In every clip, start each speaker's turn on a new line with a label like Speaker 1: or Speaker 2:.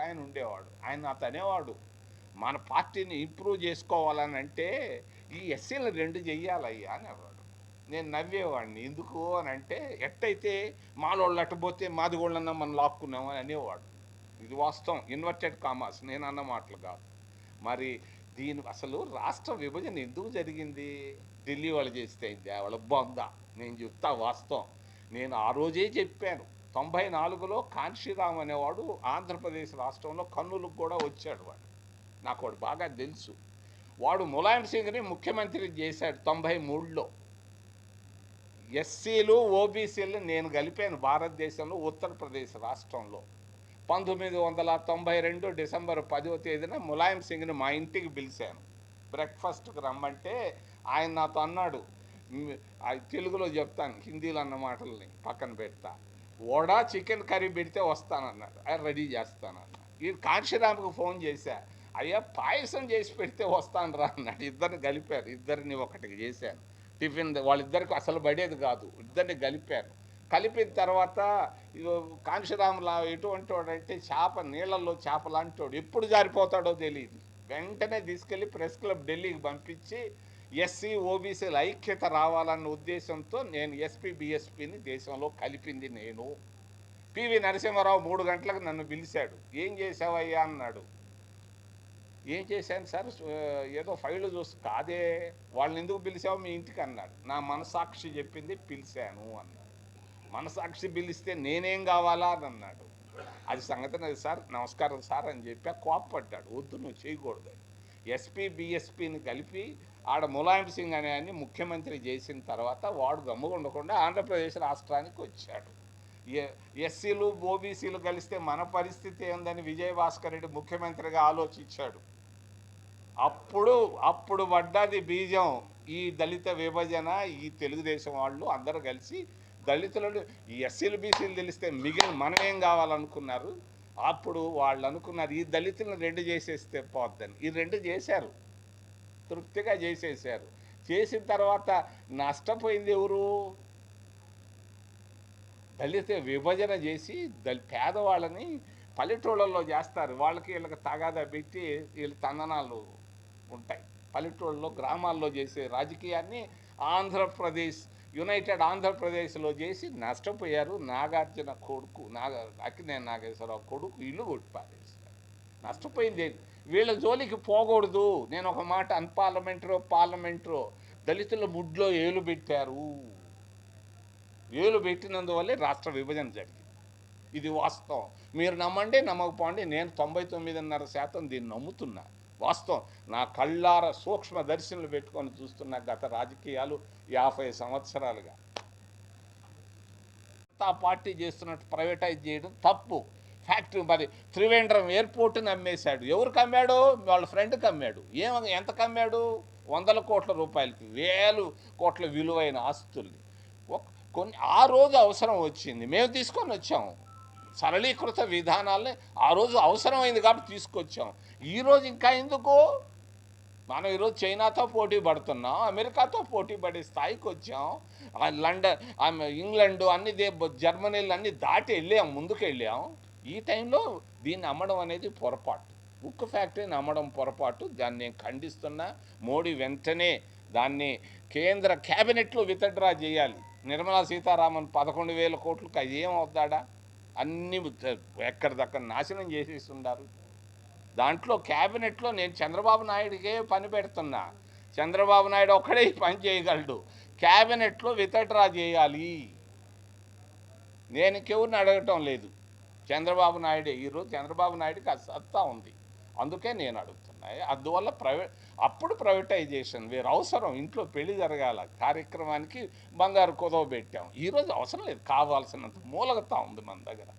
Speaker 1: ఆయన ఉండేవాడు. ఆయన అతనేవాడు మన పార్టీని ఇంప్రూవ్ చేసుకోవాలని అంటే ఈ ఎస్సీలు రెండు చెయ్యాలయ్యా అనేవాడు నేను నవ్వేవాడిని. ఎందుకు అని అంటే ఎట్టయితే మాలోళ్ళు అట్టపోతే మాది వాళ్ళన్నా మనం లాక్కున్నాం అని అనేవాడు. ఇది వాస్తవం. ఇన్వర్టెడ్ కామర్స్ నేను అన్న మాటలు కాదు. మరి దీని అసలు రాష్ట్ర విభజన ఎందుకు జరిగింది? ఢిల్లీ వాళ్ళు చేస్తే అయింది వాళ్ళ బొంద. నేను చెప్తా వాస్తవం. నేను ఆ రోజే చెప్పాను. తొంభై నాలుగులో కాంశీరామ్ అనేవాడు ఆంధ్రప్రదేశ్ రాష్ట్రంలో కర్నూలుకు కూడా వచ్చాడు వాడు. నాకు వాడు బాగా తెలుసు. వాడు ములాయం సింగ్ని ముఖ్యమంత్రి చేశాడు తొంభై మూడులో ఎస్సీలు ఓబీసీలు నేను కలిపాను భారతదేశంలో ఉత్తరప్రదేశ్ రాష్ట్రంలో. పంతొమ్మిది వందల తొంభై రెండు డిసెంబర్ పదో తేదీన ములాయం సింగ్ని మా ఇంటికి పిలిచాను. బ్రేక్ఫాస్ట్కి రమ్మంటే ఆయన నాతో అన్నాడు ఆ తెలుగులో చెప్తాను హిందీలో అన్న మాటల్ని పక్కన పెడతా. వడా చికెన్ కర్రీ పెడితే వస్తానన్నాడు. ఆయన రెడీ చేస్తానన్నా ఈ కాంక్షిరామ్కి ఫోన్ చేశా. అయ్యా పాయసం చేసి పెడితే వస్తాను రా అన్నాడు. ఇద్దరిని కలిపారు. ఇద్దరిని ఒకటికి చేశాను. టిఫిన్ వాళ్ళిద్దరికి అసలు పడేది కాదు. ఇద్దరిని కలిపారు కలిపిన తర్వాత ఇగో కాంశీరాములా ఎటువంటి వాడంటే చేప నీళ్ళల్లో చేపలాంటి వాడు ఎప్పుడు జారిపోతాడో తెలియదు వెంటనే తీసుకెళ్ళి ప్రెస్ క్లబ్ ఢిల్లీకి పంపించి ఎస్సీ ఓబీసీల ఐక్యత రావాలన్న ఉద్దేశంతో నేను ఎస్పీ బిఎస్పిని దేశంలో కలిపింది నేను. పివి నరసింహారావు మూడు గంటలకు నన్ను పిలిచాడు. ఏం చేసావయ్యా అన్నాడు. ఏం చేశాను సార్? ఏదో ఫైల్ చూసి కాదే. వాళ్ళని ఎందుకు పిలిచావు? మీ ఇంటికి అన్నాడు. నా మనసాక్షి చెప్పింది పిలిచాను అన్నాడు. మనసాక్షి పిలిస్తే నేనేం కావాలా? అని అన్నాడు. అది సంగతి నాది సార్. నమస్కారం సార్ అని చెప్పి కోప్పడ్డాడు. వద్దు నువ్వు చేయకూడదు ఎస్పీ బిఎస్పిని కలిపి ఆడ ములాయం సింగ్ అనే అని ముఖ్యమంత్రి చేసిన తర్వాత వాడు గమ్ముగా ఉండకుండా ఆంధ్రప్రదేశ్ రాష్ట్రానికి వచ్చాడు. ఎ- ఎస్సీలు ఓబీసీలు కలిస్తే మన పరిస్థితి ఏందని విజయభాస్కర్ రెడ్డి ముఖ్యమంత్రిగా ఆలోచించాడు. అప్పుడు అప్పుడు పడ్డది బీజం ఈ దళిత విభజన ఈ తెలుగుదేశం వాళ్ళు అందరూ కలిసి దళితులను ఈ ఎస్సీలు బీసీలు తెలిస్తే మిగిలిన మనం ఏం కావాలనుకున్నారు? అప్పుడు వాళ్ళు అనుకున్నారు ఈ దళితులను రెండు చేసేస్తే పోద్దని. ఈ రెండు చేశారు. తృప్తిగా చేసేసారు చేసిన తర్వాత నష్టపోయింది ఎవరు? దళిత విభజన చేసి దళి పేదవాళ్ళని పల్లెటూళ్ళల్లో చేస్తారు. వాళ్ళకి వీళ్ళకి తగాదా పెట్టి వీళ్ళ తందనాలు ఉంటాయి. పల్లెటూళ్ళలో గ్రామాల్లో చేసే రాజకీయాన్ని ఆంధ్రప్రదేశ్ యునైటెడ్ ఆంధ్రప్రదేశ్లో చేసి నష్టపోయారు. నాగార్జున కొడుకు నాగ అక్కినే నాగేశ్వరరావు కొడుకు ఇల్లు కొట్టి పారేశారు నష్టపోయింది వీళ్ళ జోలికి పోకూడదు. నేను ఒక మాట అన్పార్లమెంటరో పార్లమెంటరో దళితుల ముడ్లో ఏలు పెట్టారు. ఏలు పెట్టినందువల్లే రాష్ట్ర విభజన జరిగింది. ఇది వాస్తవం. మీరు నమ్మండి నమ్మకపోండి నేను తొంభై తొమ్మిదిన్నర శాతం దీన్ని నమ్ముతున్నా. వాస్తవం. నా కళ్ళార సూక్ష్మ దర్శనలు పెట్టుకొని చూస్తున్న గత రాజకీయాలు యాభై సంవత్సరాలుగా. ఆ పార్టీ చేస్తున్నట్టు ప్రైవేటైజ్ చేయడం తప్పు. ఫ్యాక్టరీ మరి త్రివేంద్రం ఎయిర్పోర్ట్ని అమ్మేశాడు ఎవరు కమ్మాడు? వాళ్ళ ఫ్రెండ్కి అమ్మాడు ఏం ఎంత కమ్మాడు? వందల కోట్ల రూపాయలకి వేలు కోట్ల విలువైన ఆస్తుల్ని. కొన్ని ఆ రోజు అవసరం వచ్చింది. మేము తీసుకొని వచ్చాము సరళీకృత విధానాల్ని ఆ రోజు అవసరమైంది కాబట్టి తీసుకొచ్చాం. ఈరోజు ఇంకా ఎందుకు? మనం ఈరోజు చైనాతో పోటీ పడుతున్నాం అమెరికాతో పోటీ పడే స్థాయికి వచ్చాం. లండన్ ఆమె ఇంగ్లాండ్ అన్ని దే జర్మనీలు అన్ని దాటి వెళ్ళాం ముందుకు వెళ్ళాం ఈ టైంలో దీన్ని అమ్మడం అనేది పొరపాటు. ఉక్కు ఫ్యాక్టరీని అమ్మడం పొరపాటు. దాన్ని నేను ఖండిస్తున్నా. మోడీ వెంటనే దాన్ని కేంద్ర క్యాబినెట్లో విత్డ్రా చేయాలి. నిర్మలా సీతారామన్ పదకొండు వేల కోట్లకు అది ఏమవుతాడా? అన్ని ఎక్కడిదక్కడ నాశనం చేసేస్తున్నారు. దాంట్లో క్యాబినెట్లో నేను చంద్రబాబు నాయుడికే పని పెడుతున్నా. చంద్రబాబు నాయుడు ఒక్కడే పని చేయగలడు. క్యాబినెట్లో విత్డ్రా చేయాలి. నేను ఇంకెవరిని అడగటం లేదు. చంద్రబాబు నాయుడు ఈరోజు చంద్రబాబు నాయుడుకి ఆ సత్తా ఉంది. అందుకే నేను అడుగుతున్నాయి అందువల్ల ప్రైవేట్ అప్పుడు ప్రైవేటైజేషన్ వేరు అవసరం. ఇంట్లో పెళ్ళి జరగాల కార్యక్రమానికి బంగారు కుదవ పెట్టాం. ఈరోజు అవసరం లేదు. కావాల్సినంత మూలగత ఉంది మన దగ్గర.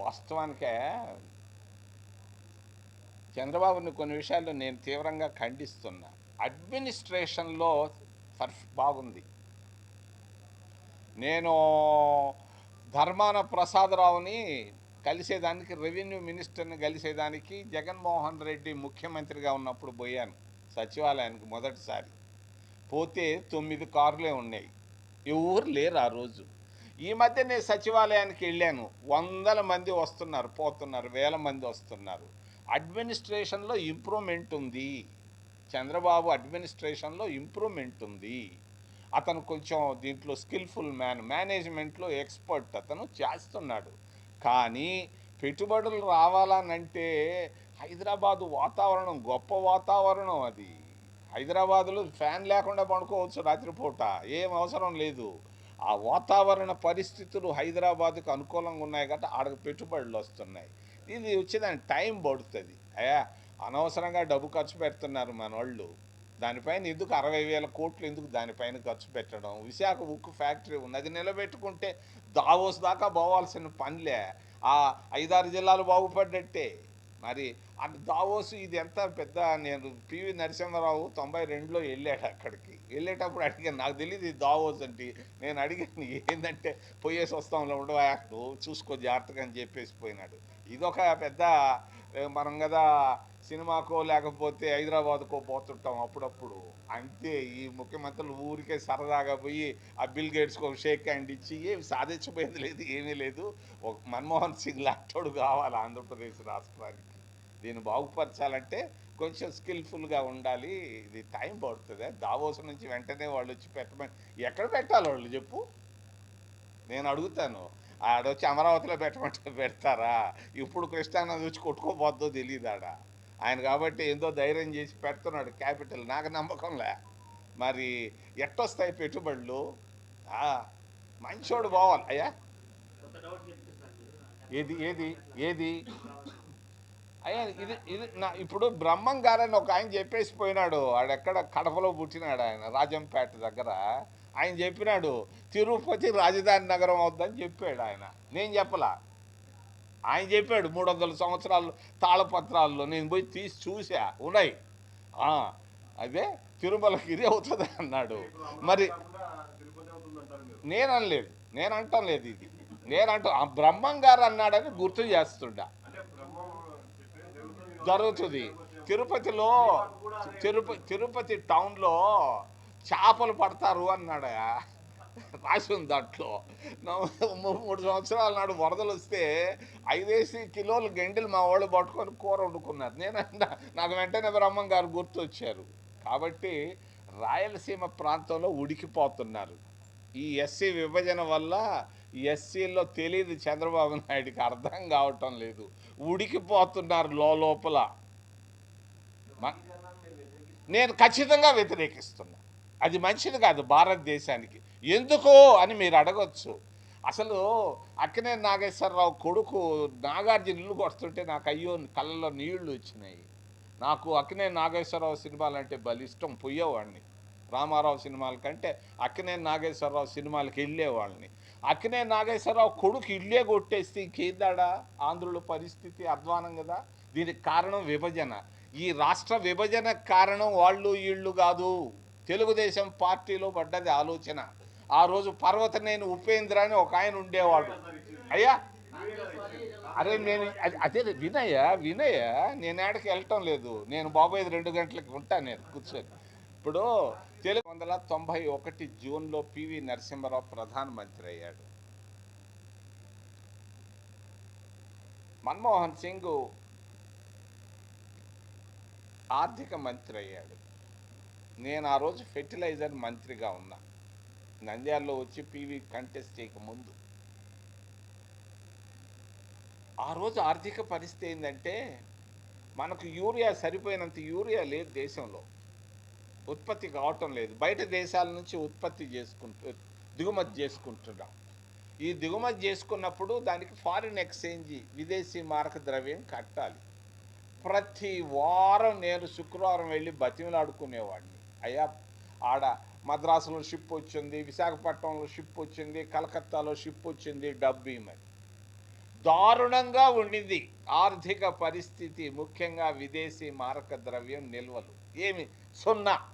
Speaker 1: వాస్తవానికే చంద్రబాబుని కొన్ని విషయాల్లో నేను తీవ్రంగా ఖండిస్తున్నా. అడ్మినిస్ట్రేషన్లో పర్ఫ్ బాగుంది. నేను ధర్మాన ప్రసాదరావుని కలిసేదానికి రెవెన్యూ మినిస్టర్ని కలిసేదానికి జగన్మోహన్ రెడ్డి ముఖ్యమంత్రిగా ఉన్నప్పుడు పోయాను సచివాలయానికి మొదటిసారి. పోతే తొమ్మిది కార్లే ఉన్నాయి. ఎవరు లేరు ఆ రోజు. ఈ మధ్య నేను సచివాలయానికి వెళ్ళాను. వందల మంది వస్తున్నారు పోతున్నారు వేల మంది వస్తున్నారు. అడ్మినిస్ట్రేషన్లో ఇంప్రూవ్మెంట్ ఉంది. చంద్రబాబు అడ్మినిస్ట్రేషన్లో ఇంప్రూవ్మెంట్ ఉంది. అతను కొంచెం దీంట్లో స్కిల్ఫుల్ మ్యాన్ మేనేజ్మెంట్లో ఎక్స్పర్ట్ అతను చేస్తున్నాడు. కానీ పెట్టుబడులు రావాలనంటే హైదరాబాదు వాతావరణం గొప్ప వాతావరణం అది. హైదరాబాదులో ఫ్యాన్ లేకుండా పండుకోవచ్చు రాత్రిపూట ఏం అవసరం లేదు. ఆ వాతావరణ పరిస్థితులు హైదరాబాద్కు అనుకూలంగా ఉన్నాయి కాబట్టి ఆడకు పెట్టుబడులు వస్తున్నాయి. ఇది వచ్చేదానికి టైం పడుతుంది. అయ్యా అనవసరంగా డబ్బు ఖర్చు పెడుతున్నారు మన వాళ్ళు దానిపైన ఎందుకు అరవై వేల కోట్లు ఎందుకు దానిపైన ఖర్చు పెట్టడం? విశాఖ ఉక్కు ఫ్యాక్టరీ ఉన్నది నిలబెట్టుకుంటే దావోస్ దాకా పోవాల్సిన పనిలే. ఆ ఐదారు జిల్లాలు బాగుపడ్డట్టే. మరి అది దావోసు ఇది ఎంత పెద్ద నేను పివి నరసింహారావు తొంభై రెండులో వెళ్ళాడు అక్కడికి. వెళ్ళేటప్పుడు అడిగాను నాకు తెలియదు ఇది దావోస్ అంటే. నేను అడిగాను ఏంటంటే పోయేసి వస్తాంలో ఉండవా నువ్వు చూసుకో జాగ్రత్తగా అని చెప్పేసి పోయినాడు. ఇదొక పెద్ద మనం కదా సినిమాకో లేకపోతే హైదరాబాద్కో పోతుంటాం అప్పుడప్పుడు. అంతే ఈ ముఖ్యమంత్రులు ఊరికే సరదాగా పోయి ఆ బిల్ గేట్స్కి ఒక షేక్ హ్యాండ్ ఇచ్చి ఏమి సాధించబోయేది లేదు ఏమీ లేదు. ఒక మన్మోహన్ సింగ్ లాంటోడు కావాలి ఆంధ్రప్రదేశ్ రాష్ట్రానికి. దీన్ని బాగుపరచాలంటే కొంచెం స్కిల్ఫుల్గా ఉండాలి. ఇది టైం పడుతుంది. దావోస్ నుంచి వెంటనే వాళ్ళు వచ్చి పెట్టమని ఎక్కడ పెట్టాలి వాళ్ళు చెప్పు? నేను అడుగుతాను. ఆడొచ్చి అమరావతిలో పెట్టమంటే పెడతారా? ఇప్పుడు కృష్ణానది వచ్చి కొట్టుకోబోద్దో తెలియదు ఆడ. ఆయన కాబట్టి ఏందో ధైర్యం చేసి పెడుతున్నాడు క్యాపిటల్. నాకు నమ్మకంలే మరి ఎట్టొస్తాయి పెట్టుబడులు? మంచోడు పోవాలి. అయ్యా? ఏది ఏది ఏది? అయ్యా ఇది ఇది నా ఇప్పుడు బ్రహ్మం గారని ఒక ఆయన చెప్పేసి పోయినాడు ఆడెక్కడ కడపలో పుట్టినాడు ఆయన రాజంపేట దగ్గర. ఆయన చెప్పినాడు తిరుపతి రాజధాని నగరం అవుద్దని చెప్పాడు ఆయన. నేను చెప్పలా. ఆయన చెప్పాడు మూడు వందల సంవత్సరాలు తాళపత్రాల్లో నేను పోయి తీసి చూసా ఉన్నాయి. అదే తిరుమలగిరి అవుతుంది అన్నాడు. మరి నేనలేదు నేను అంటం లేదు ఇది. నేనంటూ ఆ బ్రహ్మం గారు అన్నాడని గుర్తు చేస్తుండా. జరుగుతుంది. తిరుపతిలో తిరుపతి తిరుపతి టౌన్లో చేపలు పడతారు అన్నాడు రాసి ఉంది దాంట్లో. మూడు సంవత్సరాల నాడు వరదలు వస్తే ఐదేసి కిలోలు గెండెలు మా వాళ్ళు పట్టుకొని కూర వండుకున్నారు. నేను నాకు వెంటనే బ్రహ్మం గారు గుర్తొచ్చారు. కాబట్టి రాయలసీమ ప్రాంతంలో ఉడికిపోతున్నారు. ఈ ఎస్సీ విభజన వల్ల ఎస్సీలో తెలియదు చంద్రబాబు నాయుడికి అర్థం కావటం లేదు. ఉడికిపోతున్నారు లోపల. మ- నేను ఖచ్చితంగా వ్యతిరేకిస్తున్నా. అది మంచిది కాదు భారతదేశానికి. ఎందుకు అని మీరు అడగొచ్చు. అసలు అక్కనే నాగేశ్వరరావు కొడుకు నాగార్జున ఇల్లు కొడుతుంటే నాకు అయ్యో కళ్ళలో నీళ్ళు వచ్చినాయి. నాకు అక్కినే నాగేశ్వరరావు సినిమాలు అంటే బలిష్టం పోయేవాడిని. రామారావు సినిమాల కంటే అక్కినే నాగేశ్వరరావు సినిమాలకి వెళ్ళేవాళ్ళని అక్కినే నాగేశ్వరరావు కొడుకు ఇల్లే కొట్టేస్తే ఇంకేందాడా ఆంధ్రుల పరిస్థితి అధ్వానం కదా. దీనికి కారణం విభజన. ఈ రాష్ట్ర విభజన కారణం వాళ్ళు వీళ్ళు కాదు. తెలుగుదేశం పార్టీలో పడ్డది ఆలోచన. ఆ రోజు పర్వతనేని ఉపేంద్ర అని ఒక ఆయన ఉండేవాడు. అయ్యా! అరే నేను అదే వినయ వినయ నేను ఏడకి వెళ్ళటం లేదు. నేను బాబాయ్ రెండు గంటలకు ఉంటాను నేను కూర్చొని. ఇప్పుడు తెలుగు వందల తొంభై ఒకటి జూన్లో పివి నరసింహారావు ప్రధానమంత్రి అయ్యాడు. మన్మోహన్ సింగ్ ఆర్థిక మంత్రి అయ్యాడు. నేను ఆ రోజు ఫెర్టిలైజర్ మంత్రిగా ఉన్నా. నంద్యాలలో వచ్చి పివి కంటెస్ట్ చేయకముందు ఆ రోజు ఆర్థిక పరిస్థితి ఏంటంటే మనకు యూరియా సరిపోయినంత యూరియా లేదు దేశంలో. ఉత్పత్తి కావటం లేదు. బయట దేశాల నుంచి ఉత్పత్తి చేసుకుంటు దిగుమతి చేసుకుంటున్నాం. ఈ దిగుమతి చేసుకున్నప్పుడు దానికి ఫారిన్ ఎక్స్చేంజ్ విదేశీ మారక ద్రవ్యం కట్టాలి. ప్రతి వారం నేను శుక్రవారం వెళ్ళి బతిమలాడుకునేవాడిని. అయ్యా ఆడ మద్రాసులో షిప్ వచ్చింది విశాఖపట్నంలో షిప్ వచ్చింది కలకత్తాలో షిప్ వచ్చింది డబ్బు మరి. దారుణంగా ఉండింది. ఆర్థిక పరిస్థితి ముఖ్యంగా విదేశీ మారక ద్రవ్యం నిల్వలు. ఏమి? సున్నా.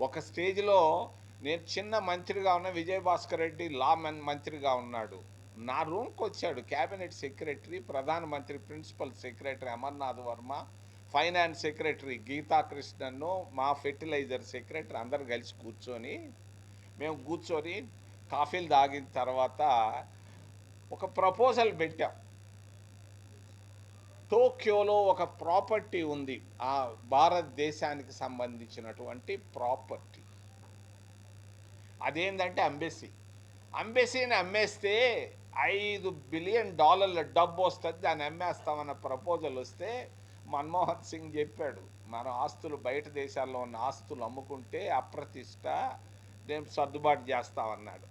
Speaker 1: ఒక స్టేజ్లో నేను చిన్న మంత్రిగా ఉన్న విజయభాస్కర్ రెడ్డి లా మంత్రిగా ఉన్నాడు. నా రూమ్కి వచ్చాడు. క్యాబినెట్ సెక్రటరీ ప్రధానమంత్రి principal secretary Amarnath Varma finance secretary గీతాకృష్ణన్ను మా ఫెర్టిలైజర్ సెక్రటరీ అందరు కలిసి కూర్చొని మేము కూర్చొని కాఫీలు తాగిన తర్వాత ఒక ప్రపోజల్ పెట్టాం. టోక్యోలో ఒక ప్రాపర్టీ ఉంది. ఆ భారతదేశానికి సంబంధించినటువంటి ప్రాపర్టీ. అదేంటంటే అంబెసీ. అంబెసీని అమ్మేస్తే ఐదు బిలియన్ డాలర్ల డబ్బు వస్తుంది. దాన్ని అమ్మేస్తామన్న ప్రపోజల్ వస్తే మన్మోహన్ సింగ్ చెప్పాడు మన ఆస్తులు బయట దేశాల్లో ఉన్న ఆస్తులు అమ్ముకుంటే అప్రతిష్ట నేను సర్దుబాటు చేస్తామన్నాడు.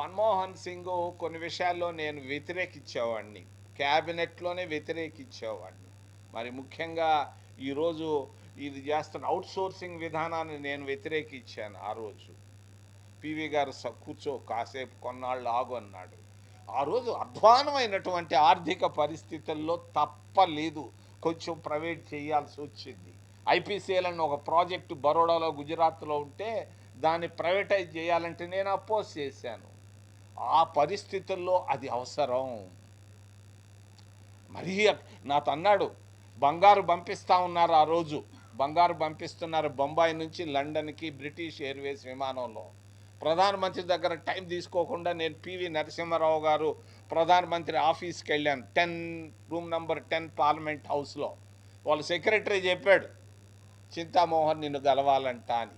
Speaker 1: మన్మోహన్ సింగ్ కొన్ని విషయాల్లో నేను వ్యతిరేకించేవాడిని. క్యాబినెట్లోనే వ్యతిరేకించేవాడిని మరి ముఖ్యంగా ఈరోజు ఇది చేస్తున్న అవుట్ సోర్సింగ్ విధానాన్ని నేను వ్యతిరేకించాను ఆ రోజు. పివి గారు స- కూర్చో కాసేపు కొన్నాళ్ళు ఆగు అన్నాడు. ఆ రోజు అధ్వానమైనటువంటి ఆర్థిక పరిస్థితుల్లో తప్పలేదు. కొంచెం ప్రైవేట్ చేయాల్సి వచ్చింది. ఐపీసీఎల్ అని ఒక ప్రాజెక్టు బరోడాలో గుజరాత్లో ఉంటే దాన్ని ప్రైవేటైజ్ చేయాలంటే నేను అపోజ్ చేశాను. ఆ పరిస్థితుల్లో అది అవసరం. మరీ నాతో అన్నాడు బంగారు పంపిస్తా ఉన్నారు ఆ రోజు. బంగారు పంపిస్తున్నారు బొంబాయి నుంచి లండన్కి బ్రిటిష్ ఎయిర్వేస్ విమానంలో. ప్రధానమంత్రి దగ్గర టైం తీసుకోకుండా నేను పివి నరసింహారావు గారు ప్రధానమంత్రి ఆఫీస్కి వెళ్ళాను. Ten room number ten parliament హౌస్లో. వాళ్ళ సెక్రటరీ చెప్పాడు చింతామోహన్ నిన్ను గెలవాలంట అని.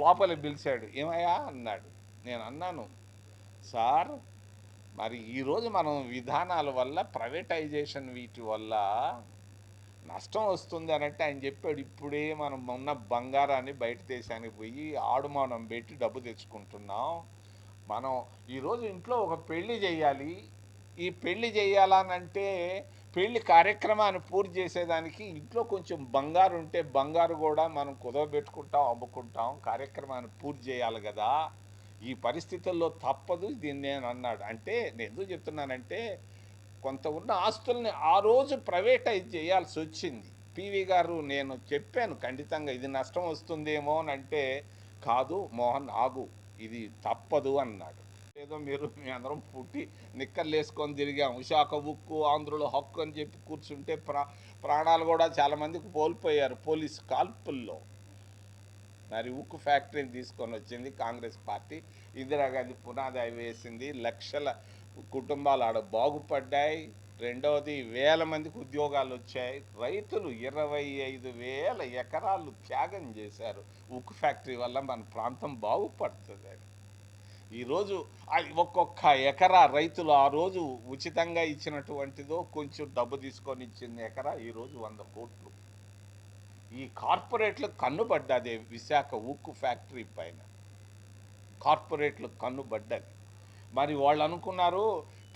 Speaker 1: లోపలికి పిలిచాడు ఏమయ్యా? అన్నాడు. నేను అన్నాను సార్ మరి ఈరోజు మనం విధానాల వల్ల ప్రైవేటైజేషన్ వీటి వల్ల నష్టం వస్తుంది అని ఆయన చెప్పాడు. ఇప్పుడే మనం ఉన్న బంగారాన్ని బయట దేశానికి పోయి ఆడుమానం పెట్టి డబ్బు తెచ్చుకుంటున్నాం. మనం ఈరోజు ఇంట్లో ఒక పెళ్ళి చేయాలి. ఈ పెళ్ళి చేయాలనంటే పెళ్ళి కార్యక్రమాన్ని పూర్తి చేసేదానికి ఇంట్లో కొంచెం బంగారు ఉంటే బంగారు కూడా మనం కుదవబెట్టుకుంటాం అమ్ముకుంటాం కార్యక్రమాన్ని పూర్తి చేయాలి కదా. ఈ పరిస్థితుల్లో తప్పదు దీన్ని నేను అన్నాడు. అంటే నేను ఎందుకు చెప్తున్నానంటే కొంత ఉన్న ఆస్తుల్ని ఆ రోజు ప్రైవేటైజ్ చేయాల్సి వచ్చింది. పివి గారు నేను చెప్పాను ఖండితంగా ఇది నష్టం వస్తుందేమో అని అంటే కాదు మోహన్ ఆగు ఇది తప్పదు అన్నాడు. ఏదో మీరు మీ అందరం పుట్టి నిక్కర్లు వేసుకొని తిరిగాం. విశాఖ ఉక్కు ఆంధ్రుల హక్కు అని చెప్పి కూర్చుంటే ప్రా ప్రాణాలు కూడా చాలామందికి కోల్పోయారు పోలీస్ కాల్పుల్లో. మరి ఉక్కు ఫ్యాక్టరీని తీసుకొని వచ్చింది కాంగ్రెస్ పార్టీ. ఇందిరాగాంధీ పునాది అవి వేసింది. లక్షల కుటుంబాలు ఆడ బాగుపడ్డాయి. రెండవది వేల మందికి ఉద్యోగాలు వచ్చాయి. రైతులు ఇరవై ఐదు వేల ఎకరాలు త్యాగం చేశారు. ఉక్కు ఫ్యాక్టరీ వల్ల మన ప్రాంతం బాగుపడుతుంది. అని ఈరోజు ఒక్కొక్క ఎకరా రైతులు ఆ రోజు ఉచితంగా ఇచ్చినటువంటిదో కొంచెం డబ్బు తీసుకొని ఇచ్చింది ఎకరా ఈరోజు వంద కోట్లు. ఈ కార్పొరేట్లు కన్నుబడ్డది విశాఖ ఉక్కు ఫ్యాక్టరీ పైన. కార్పొరేట్లు కన్నుబడ్డది మరి వాళ్ళు అనుకున్నారు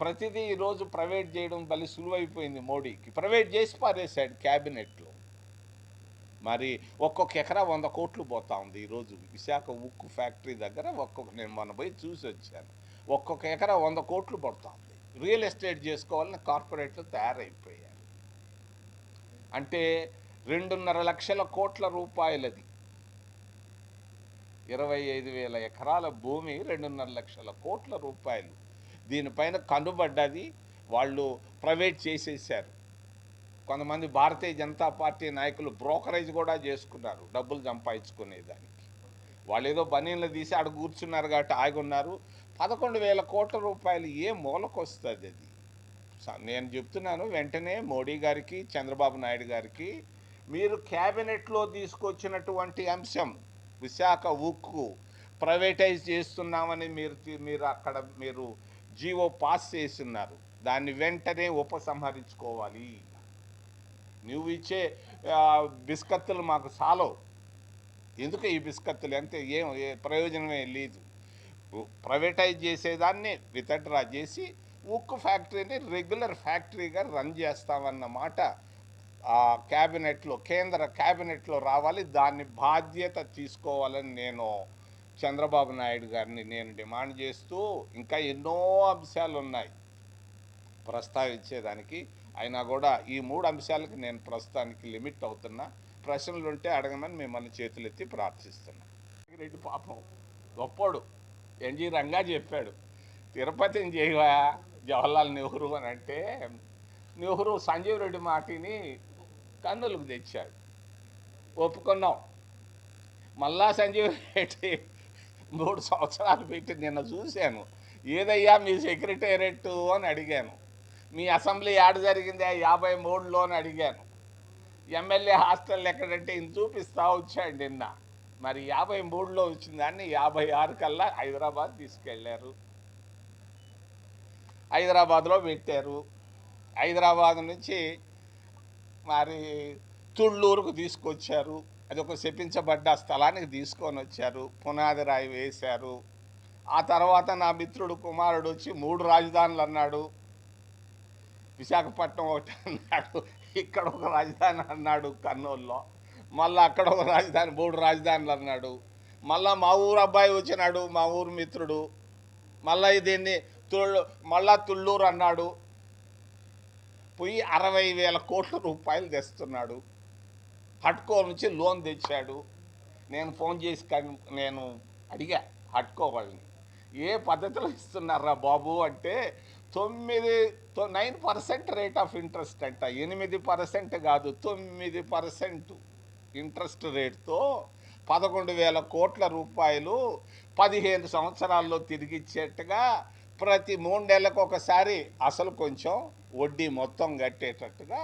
Speaker 1: ప్రతిదీ ఈరోజు ప్రైవేట్ చేయడం భలే సులువైపోయింది మోడీకి. ప్రైవేట్ చేసి పారేశాడు క్యాబినెట్లో. మరి ఒక్కొక్క ఎకరా వంద కోట్లు పోతా ఉంది ఈరోజు విశాఖ ఉక్కు ఫ్యాక్టరీ దగ్గర. ఒక్కొక్క నేను మొన్న పోయి చూసి వచ్చాను. ఒక్కొక్క ఎకరా వంద కోట్లు పడుతూ ఉంది. రియల్ ఎస్టేట్ చేసుకోవాలని కార్పొరేట్లు తయారైపోయారు. అంటే రెండున్నర లక్షల కోట్ల రూపాయలది. ఇరవై ఐదు వేల ఎకరాల భూమి రెండున్నర లక్షల కోట్ల రూపాయలు. దీనిపైన కనుబడ్డది వాళ్ళు ప్రైవేట్ చేసేసారు కొంతమంది భారతీయ జనతా పార్టీ నాయకులు బ్రోకరేజ్ కూడా చేసుకున్నారు డబ్బులు సంపాదించుకునేదానికి. వాళ్ళు ఏదో బనీన్లు తీసి ఆడ కూర్చున్నారు కాబట్టి ఆగున్నారు పదకొండు వేల కోట్ల రూపాయలు ఏ మూలకొస్తుంది అది? స- నేను చెప్తున్నాను వెంటనే మోడీ గారికి చంద్రబాబు నాయుడు గారికి మీరు క్యాబినెట్లో తీసుకొచ్చినటువంటి అంశం విశాఖ ఉక్కు ప్రైవేటైజ్ చేస్తున్నామని మీరు మీరు అక్కడ మీరు జీవో పాస్ చేస్తున్నారు దాన్ని వెంటనే ఉపసంహరించుకోవాలి. నువ్వు ఇచ్చే బిస్కత్తులు మాకు సాలవు. ఎందుకు ఈ బిస్కత్తులు? అంతే ఏం ప్రయోజనమే లేదు. ప్రైవేటైజ్ చేసేదాన్ని వితడ్రా చేసి ఉక్కు ఫ్యాక్టరీని రెగ్యులర్ ఫ్యాక్టరీగా రన్ చేస్తామన్నమాట మాట క్యాబినెట్లో కేంద్ర క్యాబినెట్లో రావాలి. దాన్ని బాధ్యత తీసుకోవాలని నేను చంద్రబాబు నాయుడు గారిని నేను డిమాండ్ చేస్తూ ఇంకా ఎన్నో అంశాలు ఉన్నాయి ప్రస్తావించేదానికి. అయినా కూడా ఈ మూడు అంశాలకు నేను ప్రస్తుతానికి లిమిట్ అవుతున్నా. ప్రశ్నలు ఉంటే అడగమని మిమ్మల్ని చేతులెత్తి ప్రార్థిస్తున్నా. రెడ్డి పాపం గొప్పోడు. ఎన్జి రంగా చెప్పాడు. తిరుపతిని చేయవా? జవహర్లాల్ నెహ్రూ అని అంటే నెహ్రూ సంజీవ్ రెడ్డి మాటిని కన్నులకు తెచ్చాడు. ఒప్పుకున్నాం. మళ్ళా సంజీవ్ రెడ్డి మూడు సంవత్సరాలు పెట్టి నిన్న చూశాను. ఏదయ్యా మీ సెక్రటేరియట్ అని అడిగాను. మీ అసెంబ్లీ యాడ్ జరిగింది? యాభై మూడులో అని అడిగాను. ఎమ్మెల్యే హాస్టల్ ఎక్కడంటే ఇంత చూపిస్తా వచ్చాడు నిన్న. మరి యాభై మూడులో వచ్చిన దాన్ని యాభై ఆరు కల్లా హైదరాబాద్ తీసుకెళ్ళారు. హైదరాబాద్లో పెట్టారు. హైదరాబాద్ నుంచి మరి తుళ్ళూరుకు తీసుకొచ్చారు. అది ఒక శపించబడ్డ స్థలానికి తీసుకొని వచ్చారు. పునాది రాయి వేశారు. ఆ తర్వాత నా మిత్రుడు కుమారుడు వచ్చి మూడు రాజధానులు అన్నాడు. విశాఖపట్నం ఒకటి అన్నాడు. ఇక్కడ ఒక రాజధాని అన్నాడు కర్నూలులో. మళ్ళీ అక్కడ ఒక రాజధాని మూడు రాజధానులు అన్నాడు. మళ్ళా మా ఊరు అబ్బాయి వచ్చినాడు మా ఊరు మిత్రుడు. మళ్ళీ దీన్ని తుళ్ళు మళ్ళా తుళ్ళూరు అన్నాడు. పోయి అరవై వేల కోట్ల రూపాయలు తెస్తున్నాడు. హట్కో నుంచి లోన్ తెచ్చాడు. నేను ఫోన్ చేసి కన్- నేను అడిగా హట్కో వాళ్ళని ఏ పద్ధతిలో ఇస్తున్నారా బాబు అంటే తొమ్మిది nine percent rate of interest అంట. ఎనిమిది పర్సెంట్ కాదు తొమ్మిది పర్సెంట్ ఇంట్రెస్ట్ రేట్తో పదకొండు వేల కోట్ల రూపాయలు పదిహేను సంవత్సరాల్లో తిరిగి ఇచ్చేట్టుగా ప్రతి మూడు నెలలకు ఒకసారి అసలు కొంచెం వడ్డీ మొత్తం కట్టేటట్టుగా